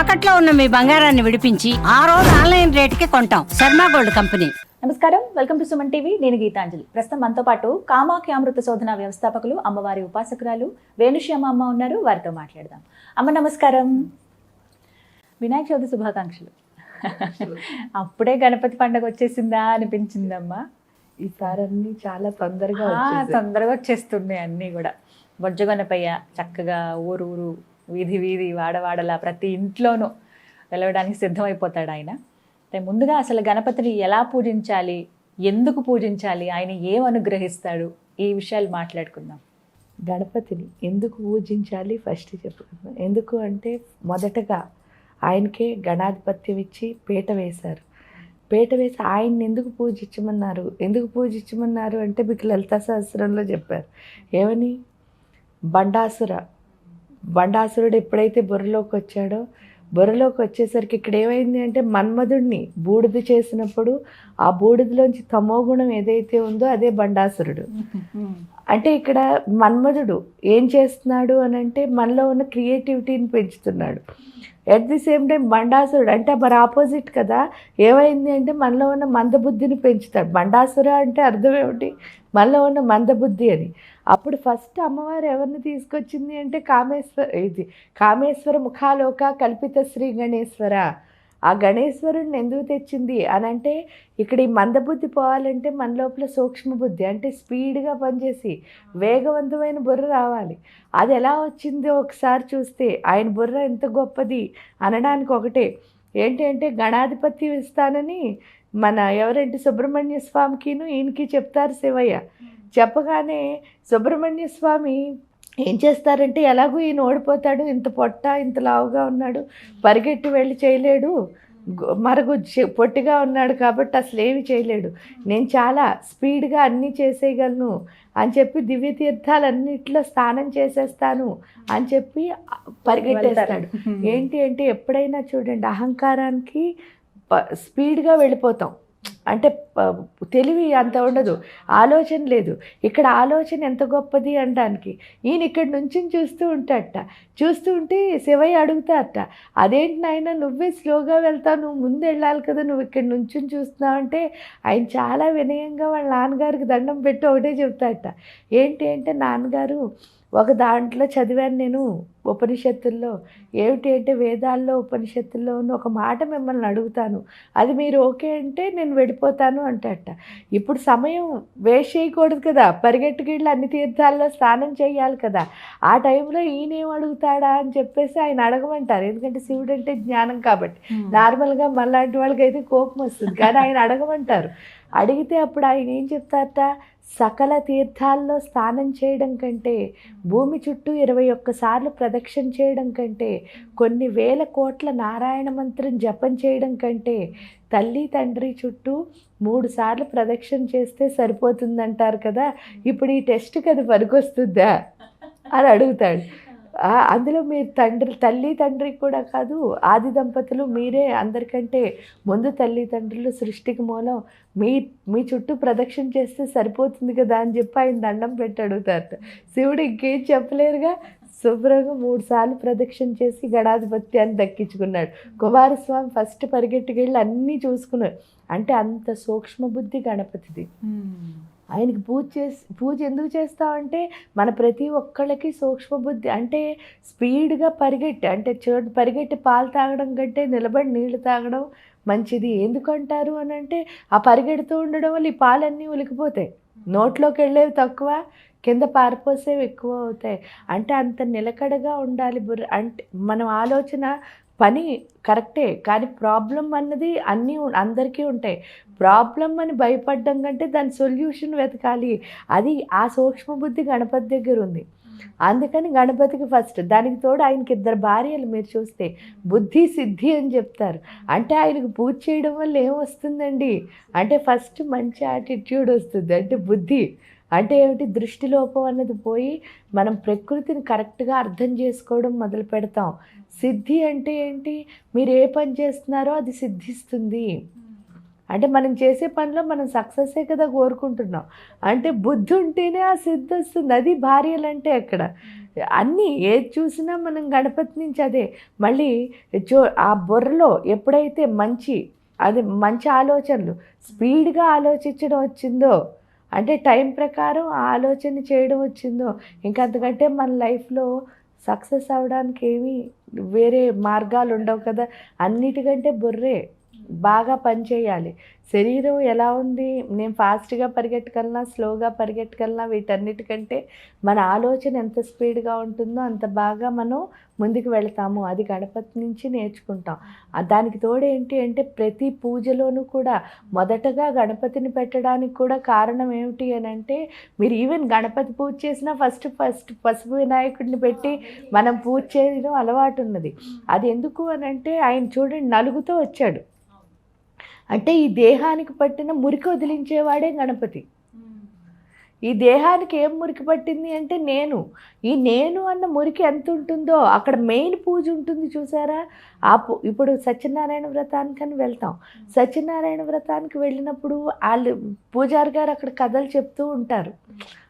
తాకట్లో ఉన్న మీ బంగారాన్ని విడిపించి ఆ రోజు ఆన్లైన్ రేటుకి కొంటాం. Sharma gold company. నమస్కారం. Welcome to Suman TV. నేను గీతాంజలి. ప్రస్తుతం మనతో పాటు కామాఖ్య అమృత శోధన వ్యవస్థాపకులు అమ్మవారి ఉపాసకురాలు వేణుశ్యామ అమ్మ ఉన్నారు. వారితో మాట్లాడదాం. అమ్మ నమస్కారం. వినాయక చవితి శుభాకాంక్షలు. అప్పుడే గణపతి పండగ వచ్చేసిందా అనిపించిందమ్మా? ఈసారి అన్ని చాలా తొందరగా. తొందరగా వచ్చేస్తున్నాయి అన్నీ కూడా. బొజ్జగొనపయ్య చక్కగా ఊరు ఊరు వీధి వీధి వాడవాడలా ప్రతి ఇంట్లోనూ వెలవడానికి సిద్ధమైపోతాడు ఆయన. ముందుగా అసలు గణపతిని ఎలా పూజించాలి ఎందుకు పూజించాలి ఆయన ఏం అనుగ్రహిస్తాడు ఈ విషయాలు మాట్లాడుకుందాం. గణపతిని ఎందుకు పూజించాలి ఫస్ట్ చెప్పుకుందాం. ఎందుకు అంటే మొదటగా ఆయనకే గణాధిపత్యం ఇచ్చి పీట వేశారు. పీట వేసి ఆయన్ని ఎందుకు పూజించమన్నారు? ఎందుకు పూజించమన్నారు అంటే మీకు లలితా సహస్రంలో చెప్పారు. ఏమని? బండాసుర బండాసురుడు ఎప్పుడైతే బుర్రలోకి వచ్చాడో బుర్రలోకి వచ్చేసరికి ఇక్కడ ఏమైంది అంటే మన్మధుడిని బూడిద చేసినప్పుడు ఆ బూడిదలోంచి తమోగుణం ఏదైతే ఉందో అదే బండాసురుడు. అంటే ఇక్కడ మన్మధుడు ఏం చేస్తున్నాడు అని అంటే మనలో ఉన్న క్రియేటివిటీని పెంచుతున్నాడు. ఎట్ ది సేమ్ టైం బండాసురుడు అంటే మరి ఆపోజిట్ కదా? ఏమైంది అంటే మనలో ఉన్న మందబుద్ధిని పెంచుతాడు బండాసుర అంటే అర్థం ఏమిటి? మనలో ఉన్న మందబుద్ధి అని. అప్పుడు ఫస్ట్ అమ్మవారు ఎవరిని తీసుకొచ్చింది అంటే కామేశ్వర ఇది కామేశ్వర ముఖాలోక కల్పిత శ్రీ గణేశ్వర. ఆ గణేశ్వరుడిని ఎందుకు తెచ్చింది? అని అంటే ఇక్కడ ఈ మందబుద్ధి పోవాలంటే మన లోపల సూక్ష్మ బుద్ధి అంటే స్పీడ్గా పనిచేసి వేగవంతమైన బుర్ర రావాలి. అది ఎలా వచ్చిందో ఒకసారి చూస్తే ఆయన బుర్ర ఎంత గొప్పది అనడానికి ఒకటే. ఏంటి అంటే గణాధిపతి ఇస్తానని మన ఎవరంటే సుబ్రహ్మణ్య స్వామికిను ఈయనకి చెప్తారు శివయ్య. చెప్పగానే సుబ్రహ్మణ్య స్వామి ఏం చేస్తారంటే ఎలాగో ఈయన ఓడిపోతాడు ఇంత పొట్ట ఇంత లావుగా ఉన్నాడు పరిగెట్టి వెళ్ళి చేయలేడు మరగు పొట్టిగా ఉన్నాడు కాబట్టి అసలు ఏమి చేయలేడు. నేను చాలా స్పీడ్గా అన్నీ చేసేయగలను అని చెప్పి దివ్య తీర్థాలన్నిట్లో స్నానం చేసేస్తాను అని చెప్పి పరిగెట్టేస్తాడు. ఏంటి అంటే ఎప్పుడైనా చూడండి అహంకారానికి స్పీడ్గా వెళ్ళిపోతాం. అంటే తెలివి అంత ఉండదు. ఆలోచన లేదు. ఇక్కడ ఆలోచన ఎంత గొప్పది అనడానికి. ఈయన ఇక్కడ నుంచి చూస్తూ ఉంటాడట. చూస్తూ ఉంటే శివయ్య అడుగుతారట అదేంటి నాయన నువ్వే స్లోగా వెళ్తావు నువ్వు ముందు వెళ్ళాలి కదా నువ్వు ఇక్కడ నుంచి చూస్తున్నావు అంటే ఆయన చాలా వినయంగా వాళ్ళ నాన్నగారికి దండం పెట్టి ఒకటే చెప్తాడట ఏంటి అంటే నాన్నగారు ఒక దాంట్లో చదివాను నేను ఉపనిషత్తుల్లో. ఏమిటి అంటే వేదాల్లో ఉపనిషత్తుల్లో ఉన్న ఒక మాట మిమ్మల్ని అడుగుతాను. అది మీరు ఓకే అంటే నేను వెళ్ళిపోతాను అంటట. ఇప్పుడు సమయం వేస్ట్ చేయకూడదు కదా. పరిగెట్టుకెళ్ళి అన్ని తీర్థాల్లో స్నానం చేయాలి కదా. ఆ టైంలో ఈయన ఏం అడుగుతాడా అని చెప్పేసి ఆయన అడగమంటారు. ఎందుకంటే శివుడు అంటే జ్ఞానం కాబట్టి. నార్మల్గా మనలాంటి వాళ్ళకి అయితే కోపం వస్తుంది. కానీ ఆయన అడగమంటారు. అడిగితే అప్పుడు ఆయన ఏం చెప్తారట? సకల తీర్థాల్లో స్నానం చేయడం కంటే భూమి చుట్టూ ఇరవై ఒక్కసార్లు ప్రదక్షిణ చేయడం కంటే కొన్ని వేల కోట్ల నారాయణ మంత్రం జపం చేయడం కంటే తల్లి తండ్రి చుట్టూ మూడు సార్లు ప్రదక్షిణ చేస్తే సరిపోతుందంటారు కదా? ఇప్పుడు ఈ టెస్ట్ కదా పనికొస్తుందా అని అడుగుతాడు. అందులో మీరు తండ్రి తల్లి తండ్రి కూడా కాదు ఆది దంపతులు మీరే అందరికంటే ముందు తల్లి తండ్రులు సృష్టికి మూలం. మీ మీ చుట్టూ ప్రదక్షిణ చేస్తే సరిపోతుంది కదా అని చెప్పి ఆయన దండం పెట్టాడు తర్వాత శివుడు ఇంకేం చెప్పలేరుగా శుభ్రంగా మూడు సార్లు ప్రదక్షిణ చేసి గణాధిపత్యాన్ని దక్కించుకున్నాడు. కుమారస్వామి ఫస్ట్ పరిగెట్టుకెళ్ళి అన్నీ చూసుకున్నాడు. అంటే అంత సూక్ష్మ బుద్ధి గణపతిది ఆయనకి పూజ చేసి పూజ ఎందుకు చేస్తామంటే మన ప్రతి ఒక్కళ్ళకి సూక్ష్మ బుద్ధి అంటే స్పీడ్గా పరిగెట్టి అంటే చూడండి పరిగెట్టి పాలు తాగడం కంటే నిలబడి నీళ్ళు తాగడం మంచిది. ఎందుకంటారు అని అంటే ఆ పరిగెడుతూ ఉండడం వల్ల ఈ పాలన్నీ ఉలికిపోతాయి. నోట్లోకి వెళ్ళేవి తక్కువ కింద పారిపోసేవి ఎక్కువ అవుతాయి. అంటే అంత నిలకడగా ఉండాలి బుర్ర అంటే మనం ఆలోచన పని కరెక్టే కానీ ప్రాబ్లం అన్నది అన్నీ అందరికీ ఉంటాయి. ప్రాబ్లం అని భయపడడం కంటే దాని సొల్యూషన్ వెతకాలి. అది ఆ సూక్ష్మ బుద్ధి గణపతి దగ్గర ఉంది. అందుకని గణపతికి ఫస్ట్ దానికి తోడు ఆయనకి ఇద్దరు భార్యలు మీరు చూస్తే బుద్ధి సిద్ధి అని చెప్తారు. అంటే ఆయనకు పూజ చేయడం వల్ల ఏం వస్తుందండి? అంటే ఫస్ట్ మంచి యాటిట్యూడ్ వస్తుంది. అంటే బుద్ధి. అంటే ఏమిటి? దృష్టిలోపం అన్నది పోయి మనం ప్రకృతిని కరెక్ట్గా అర్థం చేసుకోవడం మొదలు పెడతాం. సిద్ధి అంటే ఏంటి? మీరు ఏ పని చేస్తున్నారో అది సిద్ధిస్తుంది. అంటే మనం చేసే పనిలో మనం సక్సెస్సే కదా కోరుకుంటున్నాం. అంటే బుద్ధి ఉంటేనే ఆ సిద్ధి వస్తుంది. అది భార్యలు అంటే అక్కడ. అన్నీ ఏది చూసినా మనం గణపతి నుంచి అదే. మళ్ళీ చో ఆ బుర్రలో ఎప్పుడైతే మంచి అది మంచి ఆలోచనలు స్పీడ్గా ఆలోచించడం వచ్చిందో అంటే టైం ప్రకారం ఆ ఆలోచన చేయడం వచ్చిందో ఇంకా అంతకంటే మన లైఫ్లో సక్సెస్ అవ్వడానికి ఏమీ వేరే మార్గాలు ఉండవు కదా. అన్నిటికంటే బొర్రే. బాగా పనిచేయాలి శరీరం ఎలా ఉంది? నేను ఫాస్ట్గా పరిగెట్టగలనా స్లోగా పరిగెట్టగలనా వీటన్నిటికంటే మన ఆలోచన ఎంత స్పీడ్గా ఉంటుందో అంత బాగా మనం ముందుకు వెళ్తాము. అది గణపతి నుంచి నేర్చుకుంటాం. దానికి తోడు ఏంటి అంటే ప్రతి పూజలోనూ కూడా మొదటగా గణపతిని పెట్టడానికి కూడా కారణం ఏమిటి అని అంటే మీరు ఈవెన్ గణపతి పూజ చేసినా ఫస్ట్ ఫస్ట్ పసుపు వినాయకుడిని పెట్టి మనం పూజ చేయడం అలవాటు ఉన్నది. అది ఎందుకు అని అంటే ఆయన చూడండి నలుగుతో వచ్చాడు. అంటే ఈ దేహానికి పట్టిన మురికి వదిలించేవాడే గణపతి. ఈ దేహానికి ఏం మురికి పట్టింది అంటే నేను. ఈ నేను అన్న మురికి ఎంత ఉంటుందో అక్కడ మెయిన్ పూజ ఉంటుంది చూసారా? ఆ ఇప్పుడు సత్యనారాయణ వ్రతానికని వెళ్తాం. సత్యనారాయణ వ్రతానికి వెళ్ళినప్పుడు వాళ్ళు పూజారి గారు అక్కడ కథలు చెప్తూ ఉంటారు.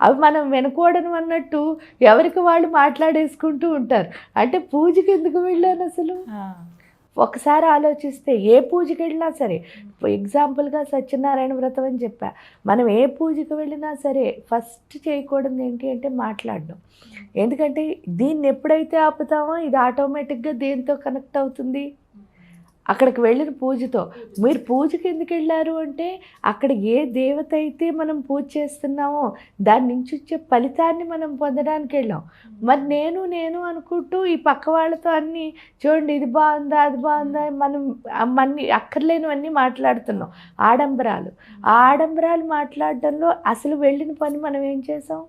అవి మనం వెనుకోవడం అన్నట్టు ఎవరికి వాళ్ళు మాట్లాడేసుకుంటూ ఉంటారు. అంటే పూజకి ఎందుకు వెళ్ళాను అసలు? ఒకసారి ఆలోచిస్తే ఏ పూజకి వెళ్ళినా సరే ఎగ్జాంపుల్గా సత్యనారాయణ వ్రతం అని చెప్పా మనం ఏ పూజకి వెళ్ళినా సరే ఫస్ట్ చేయకూడదు ఏంటి అంటే మాట్లాడడం. ఎందుకంటే దీన్ని ఎప్పుడైతే ఆపుతామో ఇది ఆటోమేటిక్గా దేంతో కనెక్ట్ అవుతుంది? అక్కడికి వెళ్ళిన పూజతో. మీరు పూజకి ఎందుకు వెళ్ళారు అంటే అక్కడ ఏ దేవత అయితే మనం పూజ చేస్తున్నామో దాని నుంచి వచ్చే ఫలితాన్ని మనం పొందడానికి వెళ్ళాం. మరి నేను నేను అనుకుంటూ ఈ పక్క వాళ్ళతో అన్నీ చూడండి ఇది బాగుందా అది బాగుందా మనం అన్నీ అక్కర్లేనివన్నీ మాట్లాడుతున్నాం. ఆడంబరాలు. ఆ ఆడంబరాలు మాట్లాడడంలో అసలు వెళ్ళిన పని మనం ఏం చేసాం?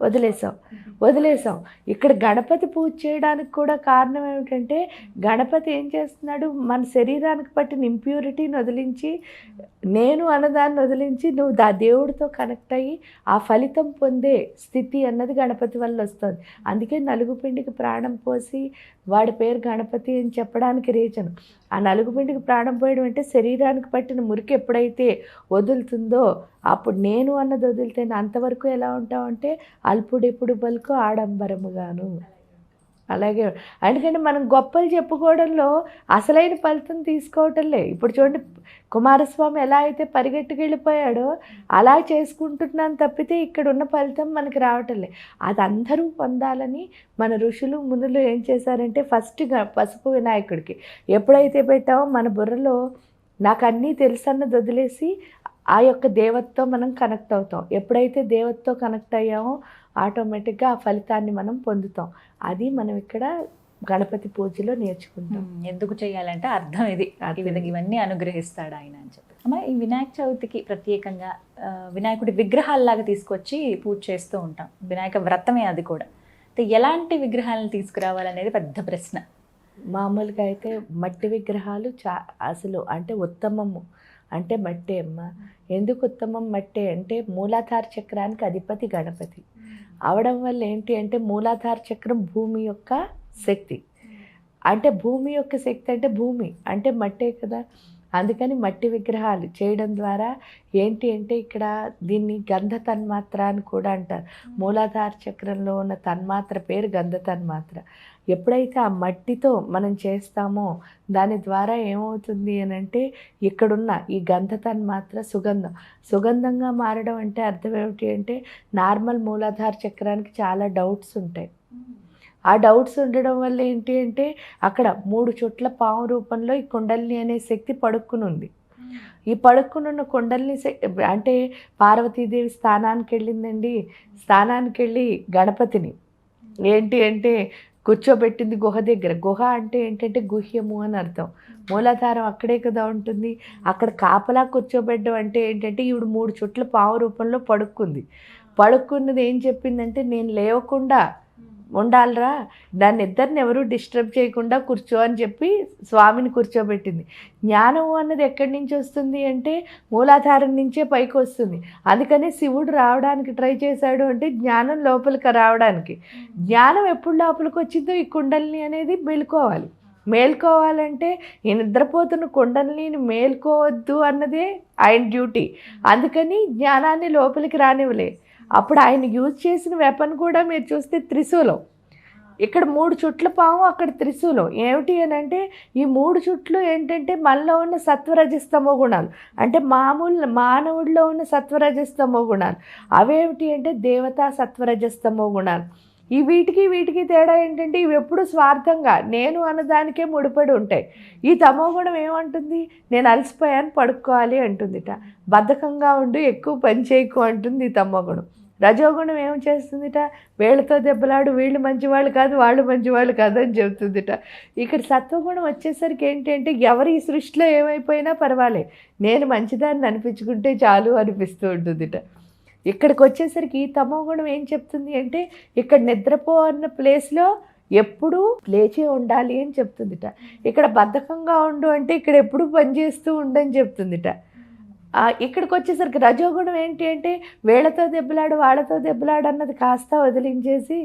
వదిలేసాం వదిలేసాం ఇక్కడ గణపతి పూజ చేయడానికి కూడా కారణం ఏమిటంటే గణపతి ఏం చేస్తున్నాడు? మన శరీరానికి పట్టిన ఇంప్యూరిటీని వదిలించి నేను అన్నదాన్ని వదిలించి నువ్వు దా దేవుడితో కనెక్ట్ అయ్యి ఆ ఫలితం పొందే స్థితి అన్నది గణపతి వల్ల వస్తుంది. అందుకే నలుగు పిండికి ప్రాణం పోసి వాడి పేరు గణపతి అని చెప్పడానికి రీజన్ ఆ నలుగుపిండికి ప్రాణం పోయడం అంటే శరీరానికి పట్టిన మురికి ఎప్పుడైతే వదులుతుందో అప్పుడు నేను అన్నది వదిలితే అంతవరకు ఎలా ఉంటామంటే అల్పుడెప్పుడు బలుకు ఆడంబరముగాను. అలాగే అందుకని మనం గొప్పలు చెప్పుకోవడంలో అసలైన ఫలితం తీసుకోవటంలే ఇప్పుడు చూడండి కుమారస్వామి ఎలా అయితే పరిగెట్టుకెళ్ళిపోయాడో అలా చేసుకుంటున్నాను తప్పితే ఇక్కడ ఉన్న ఫలితం మనకి రావటంలే అది అందరూ పొందాలని మన ఋషులు మునులు ఏం చేశారంటే ఫస్ట్ పసుపు వినాయకుడికి ఎప్పుడైతే పెట్టామో మన బుర్రలో నాకు అన్నీ తెలుసన్నది వదిలేసి ఆ యొక్క దేవతతో మనం కనెక్ట్ అవుతాం. ఎప్పుడైతే దేవతతో కనెక్ట్ అయ్యామో ఆటోమేటిక్గా ఆ ఫలితాన్ని మనం పొందుతాం. అది మనం ఇక్కడ గణపతి పూజలో నేర్చుకుంటాం. ఎందుకు చేయాలంటే అర్థం ఇది. విధంగా ఇవన్నీ అనుగ్రహిస్తాడు ఆయన అని చెప్పి. అమ్మ ఈ వినాయక చవితికి ప్రత్యేకంగా వినాయకుడి విగ్రహాల్లాగా తీసుకొచ్చి పూజ చేస్తూ ఉంటాం. వినాయక వ్రతమే అది కూడా. ఎలాంటి విగ్రహాలను తీసుకురావాలనేది పెద్ద ప్రశ్న. మామూలుగా అయితే మట్టి విగ్రహాలు చా అసలు అంటే ఉత్తమము. అంటే మట్టే అమ్మ. ఎందుకు ఉత్తమం మట్టే అంటే మూలాధార చక్రానికి అధిపతి గణపతి. అవడం వల్ల ఏంటి అంటే మూలాధార చక్రం భూమి యొక్క శక్తి. అంటే భూమి యొక్క శక్తి అంటే భూమి అంటే మట్టే కదా. అందుకని మట్టి విగ్రహాలు చేయడం ద్వారా ఏంటి అంటే ఇక్కడ దీన్ని గంధ తన్మాత్ర అని కూడా అంటారు. మూలాధార చక్రంలో ఉన్న తన్మాత్ర పేరు గంధ తన్మాత్ర. ఎప్పుడైతే ఆ మట్టితో మనం చేస్తామో దాని ద్వారా ఏమవుతుంది అని అంటే ఇక్కడున్న ఈ గంధ తన్మాత్ర సుగంధం. సుగంధంగా మారడం అంటే అర్థం ఏమిటి అంటే నార్మల్ మూలాధార చక్రానికి చాలా డౌట్స్ ఉంటాయి. ఆ డౌట్స్ ఉండడం వల్ల ఏంటి అంటే అక్కడ మూడు చుట్ల పాము రూపంలో ఈ కుండలిని అనే శక్తి పడుక్కుని ఉంది ఈ పడుక్కునున్న కుండల్ని అంటే పార్వతీదేవి స్థానానికి వెళ్ళిందండి స్థానానికి వెళ్ళి గణపతిని. ఏంటి అంటే కూర్చోబెట్టింది గుహ దగ్గర. గుహ అంటే ఏంటంటే గుహ్యము అని అర్థం. మూలాధారం అక్కడే కదా ఉంటుంది. అక్కడ కాపలా కూర్చోబెట్టడం అంటే ఏంటంటే ఈవిడ మూడు చుట్ల పావు రూపంలో పడుక్కుంది పడుక్కున్నది ఏం చెప్పిందంటే నేను లేవకుండా ఉండాలిరా. దాన్ని ఇద్దరిని ఎవరూ డిస్టర్బ్ చేయకుండా కూర్చో అని చెప్పి స్వామిని కూర్చోబెట్టింది. జ్ఞానం అన్నది ఎక్కడి నుంచి వస్తుంది అంటే మూలాధారం నుంచే పైకి వస్తుంది. అందుకని శివుడు రావడానికి ట్రై చేశాడు అంటే జ్ఞానం లోపలికి రావడానికి. జ్ఞానం ఎప్పుడు లోపలికి వచ్చిందో ఈ కుండలిని అనేది మెలుకోవాలి. మేల్కోవాలంటే ఈ నిద్రపోతున్న కుండలిని మేల్కోవద్దు అన్నదే ఆయన డ్యూటీ. అందుకని జ్ఞానాన్ని లోపలికి రానివ్వలే. అప్పుడు ఆయన యూజ్ చేసిన వెపన్ కూడా మీరు చూస్తే త్రిశూలం. ఇక్కడ మూడు చుట్ల పాము అక్కడ త్రిశూలం. ఏమిటి అని అంటే ఈ మూడు చుట్లు ఏంటంటే మనలో ఉన్న సత్వరజస్తమో గుణాలు. అంటే మామూలు మానవుడిలో ఉన్న సత్వరజస్తమో గుణాలు. అవేమిటి అంటే దేవతా సత్వరజస్తమో గుణాలు. ఈ వీటికి వీటికి తేడా ఏంటంటే ఇవి ఎప్పుడు స్వార్థంగా నేను అన్నదానికే ముడిపడి ఉంటాయి. ఈ తమో గుణం ఏమంటుంది? నేను అలసిపోయాను పడుకోవాలి అంటుందిట. బద్ధకంగా ఉండు ఎక్కువ పని చేయకు అంటుంది ఈ తమో గుణం. రజోగుణం ఏం చేస్తుందిట? వీళ్ళతో దెబ్బలాడు వీళ్ళు మంచివాళ్ళు కాదు వాళ్ళు మంచివాళ్ళు కాదు అని చెబుతుందిట. ఇక్కడ సత్వగుణం వచ్చేసరికి ఏంటంటే ఎవరి ఈ సృష్టిలో ఏమైపోయినా పర్వాలే. నేను మంచిదాన్ని అనిపించుకుంటే చాలు అనిపిస్తూ ఉంటుందిట. ఇక్కడికి వచ్చేసరికి ఈ తమో గుణం ఏం చెప్తుంది అంటే ఇక్కడ నిద్రపో అన్న ప్లేస్లో ఎప్పుడూ లేచి ఉండాలి అని చెప్తుందిట. ఇక్కడ బద్ధకంగా ఉండు అంటే ఇక్కడ ఎప్పుడు పనిచేస్తూ ఉండని చెప్తుందిట. ఇక్కడికి వచ్చేసరికి రజోగుణం ఏంటి అంటే వీళ్ళతో దెబ్బలాడు వాళ్ళతో దెబ్బలాడు అన్నది కాస్త వదిలించేసి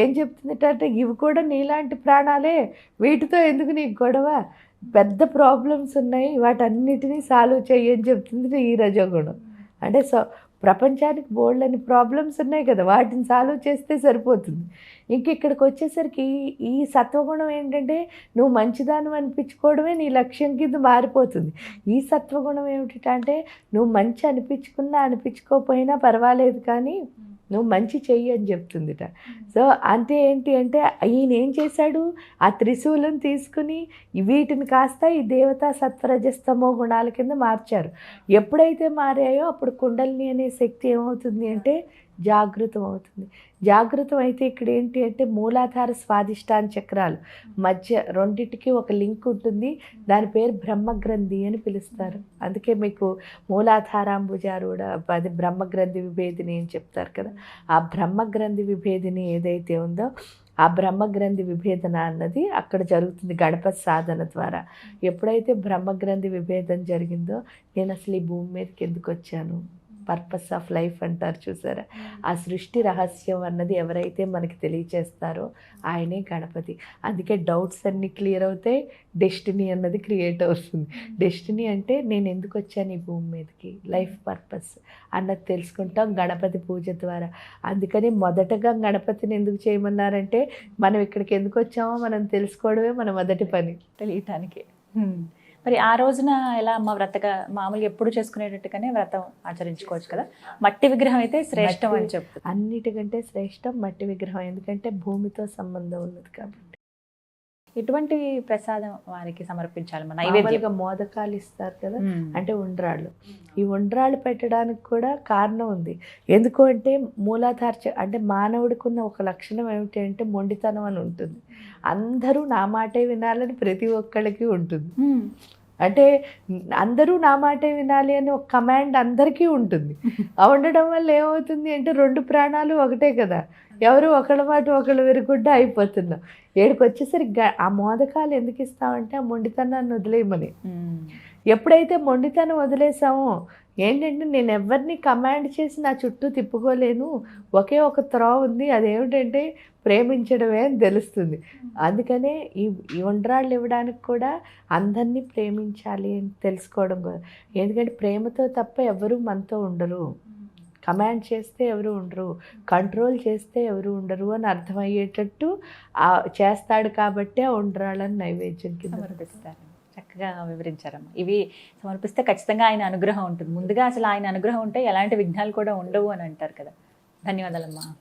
ఏం చెప్తుందిట అంటే ఇవి కూడా నీలాంటి ప్రాణాలే వీటితో ఎందుకు నీకు గొడవ? పెద్ద ప్రాబ్లమ్స్ ఉన్నాయి వాటన్నిటినీ సాల్వ్ చేయని చెప్తుంది ఈ రజోగుణం. అంటే సో ప్రపంచానికి బోల్డ్ అని ప్రాబ్లమ్స్ ఉన్నాయి కదా వాటిని సాల్వ్ చేస్తే సరిపోతుంది. ఇంక ఇక్కడికి వచ్చేసరికి ఈ సత్వగుణం ఏంటంటే నువ్వు మంచిదానం అనిపించుకోవడమే నీ లక్ష్యం కింద మారిపోతుంది. ఈ సత్వగుణం ఏమిటంటే నువ్వు మంచి అనిపించుకున్నా అనిపించుకోకపోయినా పర్వాలేదు కానీ నువ్వు మంచి చెయ్యి అని చెప్తుందిట. సో అంటే ఏంటి అంటే ఈయన ఏం చేశాడు? ఆ త్రిశూలం తీసుకుని వీటిని కాస్త ఈ దేవతా సత్వరజస్తమో గుణాల కింద మార్చారు. ఎప్పుడైతే మారాయో అప్పుడు కుండలిని అనే శక్తి ఏమవుతుంది అంటే జాగృతం అవుతుంది జాగృతం అయితే ఇక్కడ ఏంటి అంటే మూలాధార స్వాదిష్టాన చక్రాలు. మధ్య రెండింటికి ఒక లింక్ ఉంటుంది. దాని పేరు బ్రహ్మగ్రంథి అని పిలుస్తారు. అందుకే మీకు మూలాధారాంబుజారూఢ అది బ్రహ్మగ్రంథి విభేదిని అని చెప్తారు కదా. ఆ బ్రహ్మగ్రంథి విభేదిని ఏదైతే ఉందో ఆ బ్రహ్మగ్రంథి విభేదన అన్నది అక్కడ జరుగుతుంది గణపతి సాధన ద్వారా. ఎప్పుడైతే బ్రహ్మగ్రంథి విభేదం జరిగిందో నేను అసలు ఈ భూమి మీదకి ఎందుకు వచ్చాను? పర్పస్ ఆఫ్ లైఫ్ అంటారు చూసారా? ఆ సృష్టి రహస్యం అన్నది ఎవరైతే మనకి తెలియచేస్తారో ఆయనే గణపతి. అందుకే డౌట్స్ అన్నీ క్లియర్ అవుతాయి డెస్టినీ అన్నది క్రియేట్ అవుతుంది. డెస్టినీ అంటే నేను ఎందుకు వచ్చాను ఈ భూమి మీదకి? లైఫ్ పర్పస్ అన్నది తెలుసుకుంటాం గణపతి పూజ ద్వారా. అందుకని మొదటగా గణపతిని ఎందుకు చేయమన్నారంటే మనం ఇక్కడికి ఎందుకు వచ్చామో మనం తెలుసుకోవడమే మన మొదటి పని. తెలియటానికి. మరి ఆ రోజున ఎలా అమ్మ వ్రతగా మామూలుగా ఎప్పుడు చేసుకునేటట్టుగానే వ్రతం ఆచరించుకోవచ్చు కదా? మట్టి విగ్రహం అయితే శ్రేష్టం అని చెప్పు అన్నిటికంటే శ్రేష్టం మట్టి విగ్రహం. ఎందుకంటే భూమితో సంబంధం ఉన్నది కాబట్టి. ఎటువంటి ప్రసాదం వారికి సమర్పించాలి మన నైవేద్యం? మామూలుగా మోదకాలు ఇస్తారు కదా. అంటే ఉండ్రాళ్ళు. ఈ ఉండ్రాళ్ళు పెట్టడానికి కూడా కారణం ఉంది. ఎందుకు అంటే మూలాధార చ- అంటే మానవుడికి ఉన్న ఒక లక్షణం ఏమిటి అంటే మొండితనం అని ఉంటుంది. అందరూ నా మాటే వినాలని ప్రతి ఒక్కళ్ళకి ఉంటుంది. అంటే అందరూ నా మాటే వినాలి అని ఒక కమాండ్ అందరికీ ఉంటుంది. ఆ ఉండడం వల్ల ఏమవుతుంది అంటే రెండు ప్రాణాలు ఒకటే కదా. ఎవరు ఒకళ్ళ మాట ఒకళ్ళు విరగొడ్డ అయిపోతున్నాం. ఏడుకు వచ్చేసరికి ఆ మోదకాలు ఎందుకు ఇస్తామంటే ఆ మొండితనాన్ని వదిలేయమని. ఎప్పుడైతే మొండితనం వదిలేసామో ఏంటంటే నేను ఎవరిని కమాండ్ చేసి నా చుట్టూ తిప్పుకోలేను. ఒకే ఒక త్రోవ ఉంది. అదేమిటంటే ప్రేమించడమే అని తెలుస్తుంది. అందుకనే ఈ ఈ ఉండ్రాళ్ళు ఇవ్వడానికి కూడా అందరినీ ప్రేమించాలి అని తెలుసుకోవడం కూడా. ఎందుకంటే ప్రేమతో తప్ప ఎవరు మనతో ఉండరు. కమాండ్ చేస్తే ఎవరు ఉండరు. కంట్రోల్ చేస్తే ఎవరు ఉండరు అని అర్థమయ్యేటట్టు చేస్తాడు కాబట్టి ఆ ఉండ్రాళ్ళని నైవేద్యం కింద చక్కగా వివరించారమ్మా. ఇవి సమర్పిస్తే ఖచ్చితంగా ఆయన అనుగ్రహం ఉంటుంది. ముందుగా అసలు ఆయన అనుగ్రహం ఉంటే ఎలాంటి విఘ్నాలు కూడా ఉండవు అని అంటారు కదా. ధన్యవాదాలమ్మా.